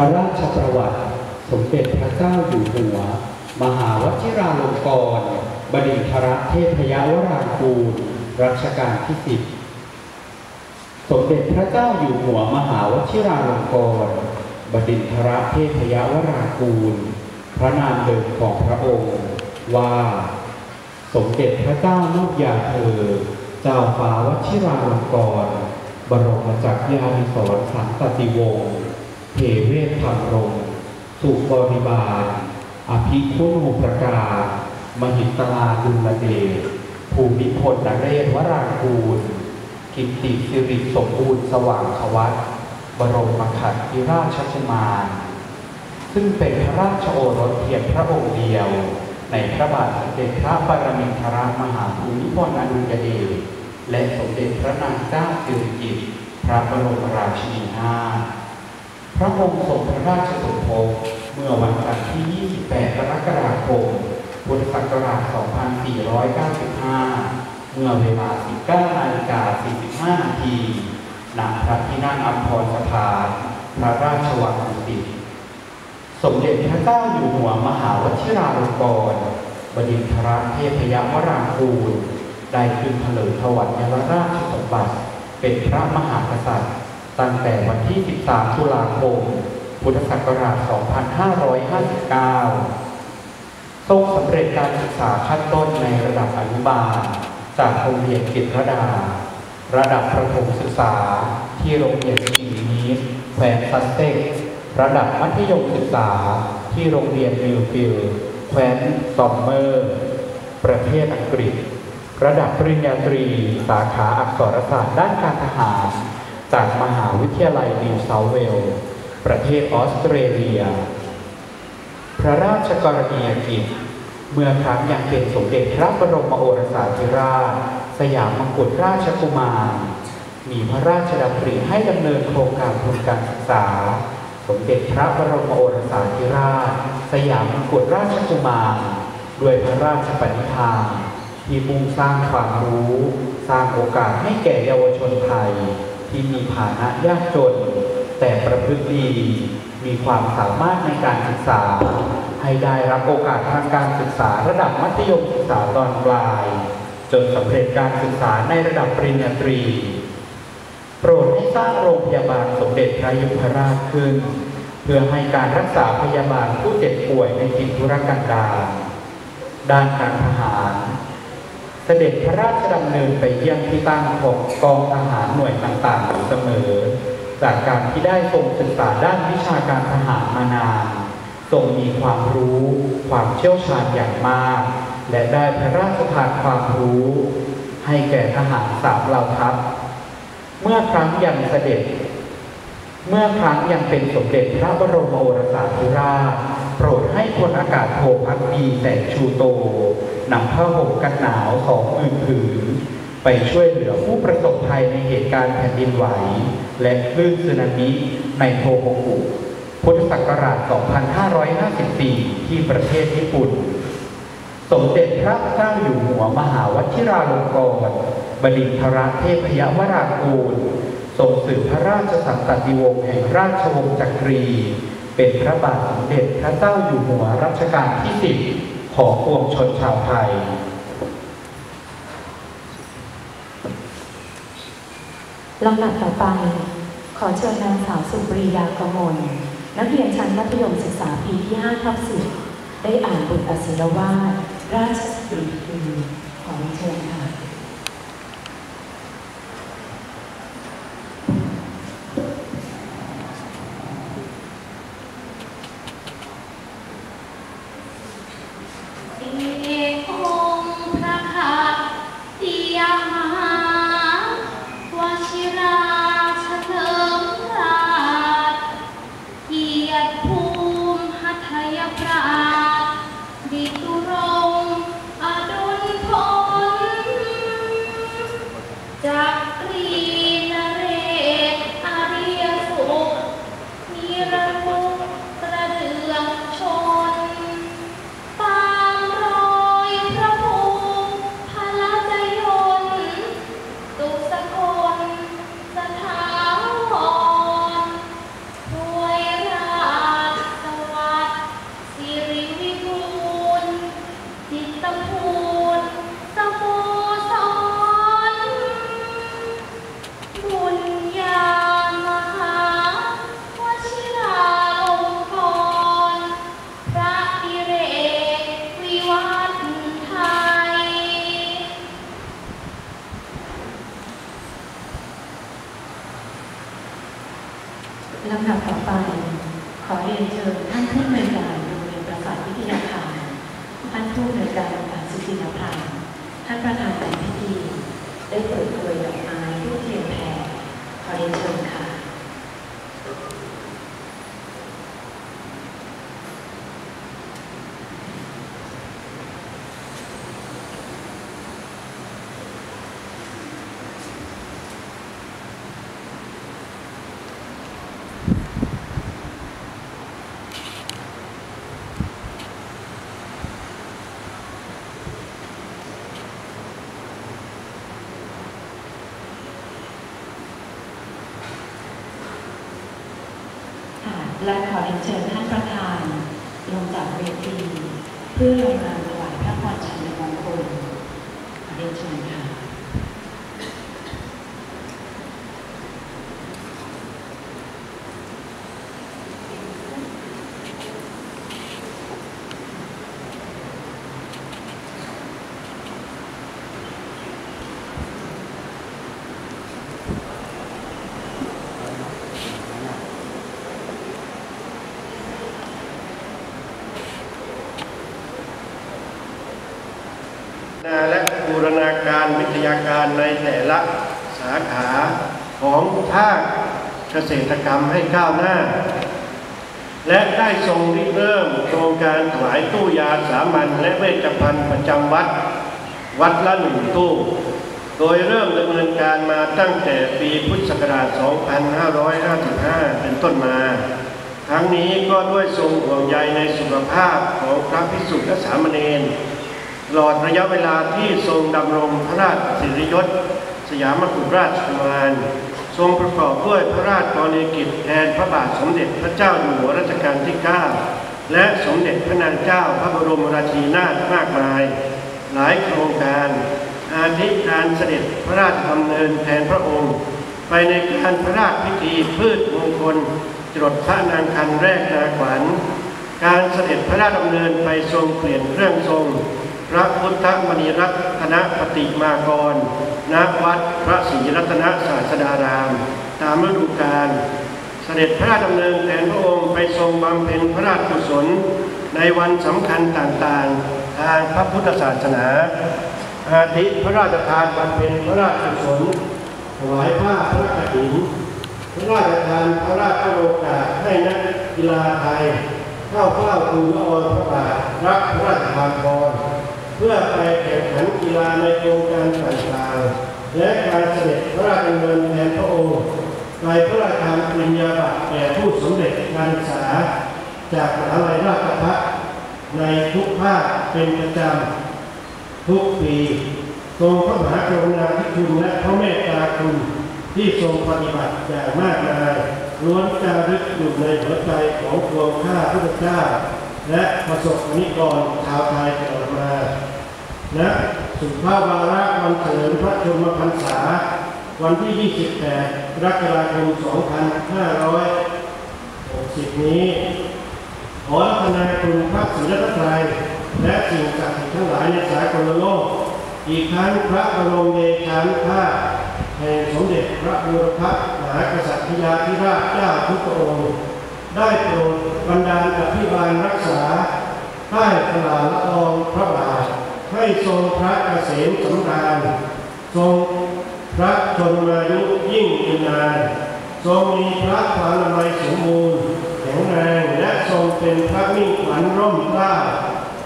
พระราชประวัติ สมเด็จพระเจ้าอยู่หัว มหาวชิราลงกรณ์บดินทรเทพยวรางกูลรัชกาลที่สิบสมเด็จพระเจ้าอยู่หัวมหาวชิราลงกรณ์บดินทรเทพยวรางกูล พระนามเดิมของพระองค์ ว่า สมเด็จพระเจ้านอกยาเธอ เจ้าฟ้าวชิราลงกรณ์บรมจักรยานิสรสันตติวงศ์ เทเวศธรรมรงสุบริบาล อภิคุณูประกาศ มหิตลาดุลเดชภูมิพลนเรศวรางกูล กิตติสิริสมบูรณ์สว่างควัตบรมขัตติราชกุมารซึ่งเป็นพระราชโอรสเพียงพระองค์เดียว ในพระบาทสมเด็จพระปรมินทรมหาภูมิพลอดุลยเดชและสมเด็จพระนางเจ้าสิริกิติ์พระบรมราชินีนาถ พระองค์ทรงพระราชสมภพเมื่อวันจันทร์ที่ 28 กรกฎาคม พุทธศักราช 2495 เมื่อเวลา 19นาฬิกา45 นาทีณพระที่นั่งอัมพรสถานพระราชวังดุสิตสมเด็จพระเจ้าอยู่หัวมหาวชิราลงกรณ์บดินทรเทพยวรางกูลได้ขึ้นเถลิงถวัลยราชสมบัติ เป็นพระมหากษัตริย์ ตั้งแต่วันที่ 13 ตุลาคม พุทธศักราช 2559 ทรงสำเร็จการศึกษาขั้นต้นในระดับอนุบาล จากโรงเรียนกิตรดา ระดับประถมศึกษาที่โรงเรียนสีนีสแขวงซัสเซ็กระดับมัธยมศึกษาที่โรงเรียนมิลฟิลด์แคว้นซอมเมอร์ ประเทศอังกฤษ ระดับปริญญาตรี สาขาอักษรศาสตร์ด้านการทหาร จากมหาวิทยาลัยนิวเซาท์เวลส์ประเทศออสเตรเลีย พระราชกรณียกิจ เมื่อครั้งยังเป็นสมเด็จพระบรมโอรสาธิราช สยามมงกุฎราชกุมาร มีพระราชดำริให้ดำเนินโครงการทุนการศึกษา สมเด็จพระบรมโอรสาธิราช สยามมงกุฎราชกุมาร ด้วยพระราชปณิธานที่มุ่งสร้างความรู้ สร้างโอกาสให้แก่เยาวชนไทย ที่มีฐานะยากจน แต่ประพฤติดี มีความสามารถในการศึกษา ให้ได้รับโอกาสทางการศึกษาระดับมัธยมศึกษาตอนปลาย จนสำเร็จการศึกษาในระดับปริญญาตรี โปรดให้สร้างโรงพยาบาลสมเด็จพระยุพราชขึ้น เพื่อให้การรักษาพยาบาลผู้เจ็บป่วยในถิ่นธุรกันดารด้านการทหาร เสด็จพระราชดำเนินไปเยี่ยมที่ตั้งของกองทหารหน่วยต่างๆอยู่เสมอ จากการที่ได้ทรงศึกษาด้านวิชาการทหารมานานทรงมีความรู้ ความเชี่ยวชาญอย่างมาก และได้พระราชทานความรู้ ให้แก่ทหารสามเหล่าทัพ เมื่อครั้งยังเสด็จ เมื่อครั้งยังเป็นสมเด็จพระบรมโอรสาธิราช โปรดให้พลอากาศโทพักดีแสงชูโต นำผ้าห่มกันหนาวสองหมื่นผืนไปช่วยเหลือผู้ประสบภัยในเหตุการณ์แผ่นดินไหว และคลื่นสึนามิในโทโฮกุพุทธศักราช 2554 ที่ประเทศญี่ปุ่น สมเด็จพระเจ้าอยู่หัวมหาวชิราลงกรณ์บดินทรเทพยวรากูลทรงสืบพระราชสันตติวงศ์แห่งราชวงศ์จักรี เป็นพระบาทสมเด็จพระเจ้าอยู่หัวรัชกาลที่สิบ ของปวงชนชาวไทย ลำดับต่อไป ขอเชิญนางสาวสุปรียากมล นักเรียนชั้นมัธยมศึกษาปีที่5ทับ10 ได้อ่านบทอศิรวาสราชสตรีคือขอเชิญค่ะ ขอเรียนเชิญท่านผู้อำนวยการโรงเรียนประสาทวิทยาคารท่านผู้อำนวยการโรงเรียนสุจินพานท่านประธานในพิธี ได้เปิดเผยดอกไม้รูปเทียนแพรขอเรียนเชิญค่ะ ค่ะ และขอเรียนเชิญท่านประธานลงจากเวทีเพื่อลงนามถวายพระพรชัยมงคลขอเรียนเชิญค่ะ นาและบูรณาการวิทยาการในแต่ละสาขาของภาคเกษตรกรรมให้ก้าวหน้า และได้ทรงริเริ่มโครงการถวายตู้ยาสามัญและเวชภัณฑ์ประจำวัด วัดละหนึ่งตู้ โดยเริ่มดำเนินการมาตั้งแต่ปีพุทธศักราช 2555 เป็นต้นมาทั้งนี้ก็ด้วยทรงห่วงใยในสุขภาพของพระภิกษุและสามเณร ตลอดระยะเวลาที่ทรงดำรงพระราชสิริยศ สยามกุฎราชกุมารทรงประกอบด้วยพระราชกรณียกิจแทนพระบาทสมเด็จพระเจ้าอยู่หัวรัชกาลที่ 9 และสมเด็จพระนางเจ้าพระบรมราชินีนาถมากมาย หลายโครงการ อาทิการเสด็จพระราชดำเนินแทนพระองค์ ไปในการพระราชพิธีพืชมงคลจรดพระนางคันแรกนาขวัญ การเสด็จพระราชดำเนินไปทรงเปลี่ยนเครื่องทรง พระพุทธมณีรัตนปฏิมากร ณ วัดพระศรีรัตนศาสดาราม ตามฤดูกาล เสด็จพระดำเนินแทนพระองค์ไปทรงบำเพ็ญพระราชกุศล ในวันสำคัญต่างๆ ทางพระพุทธศาสนา อาทิพระราชทานบำเพ็ญพระราชกุศลถวายผ้าพระกฐินพระราชทานพระราชโอกาสให้นักกีฬาไทยเข้าเฝ้าทูลอองพระบาทรับพระราชทานพร เพื่อไปแข่งขันกีฬาในโครงการต่างๆและการเสด็จพระราชดำเนินแทนพระองค์ไปพระราชทานปริญญาบัตรแก่ผู้สำเร็จการศึกษา จากมหาลัยราชภัฏในทุกภาคเป็นประจำทุกปีทรงพระมหากรุณาธิคุณและพระเมตตาคุณที่ทรงปฏิบัติอย่างมากมายล้วนจารึกอยู่ในหัวใจของพวงข้าพุทธเจ้า และประสบนิกรชาวไทยตลอดมาและสุภาพวาระวันเฉลิมพระชนมพรรษา วันที่ 28กรกฎาคม 2560 นี้ ขอรัตนาคุณพระศรีรัตนตรัยและสิ่งศักดิ์สิทธิ์ทั้งหลายในสายกลโลก อีกทั้งพระบรมเดชานุภาพแห่งสมเด็จพระบูรพมหากษัตริยาธิราชเจ้าทุกพระองค์ ได้โปรดบันดาลอภิบาลรักษาใต้ตลาละอองพระบาทให้ทรงพระเกษมสำราญทรงพระชนมายุยิ่งยืนนาน ทรงมีพระพานามัยสมบูรณ์แข็งแรงและทรงเป็นพระมิ่งขวัญร่มกล้า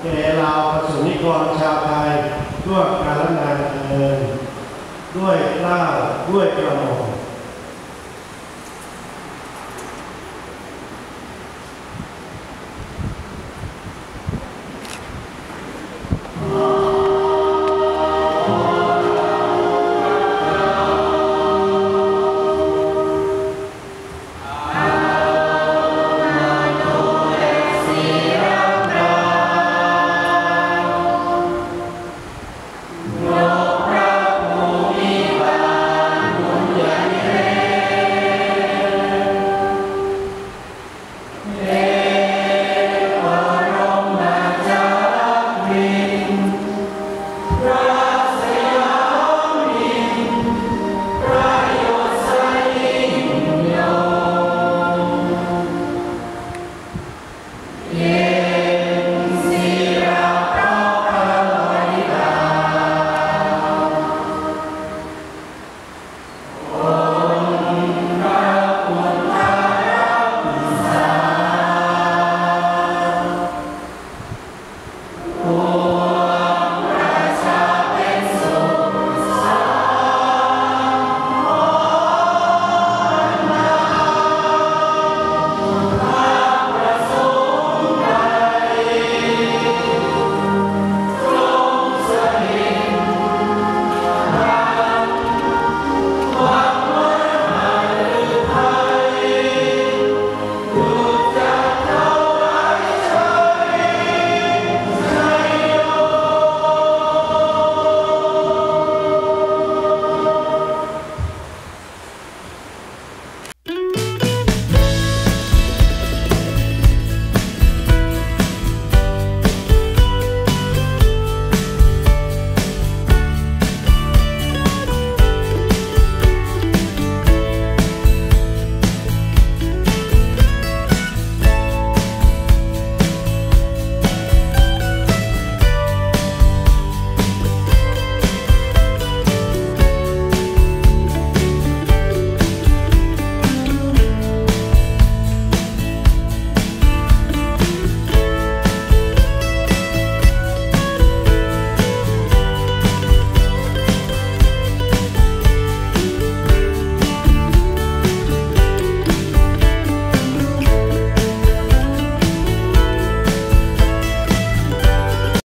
แก่เหล่าประสบนิกรชาวไทยทั่วกาลนานเทินด้วยกล้าด้วยกระหม่อม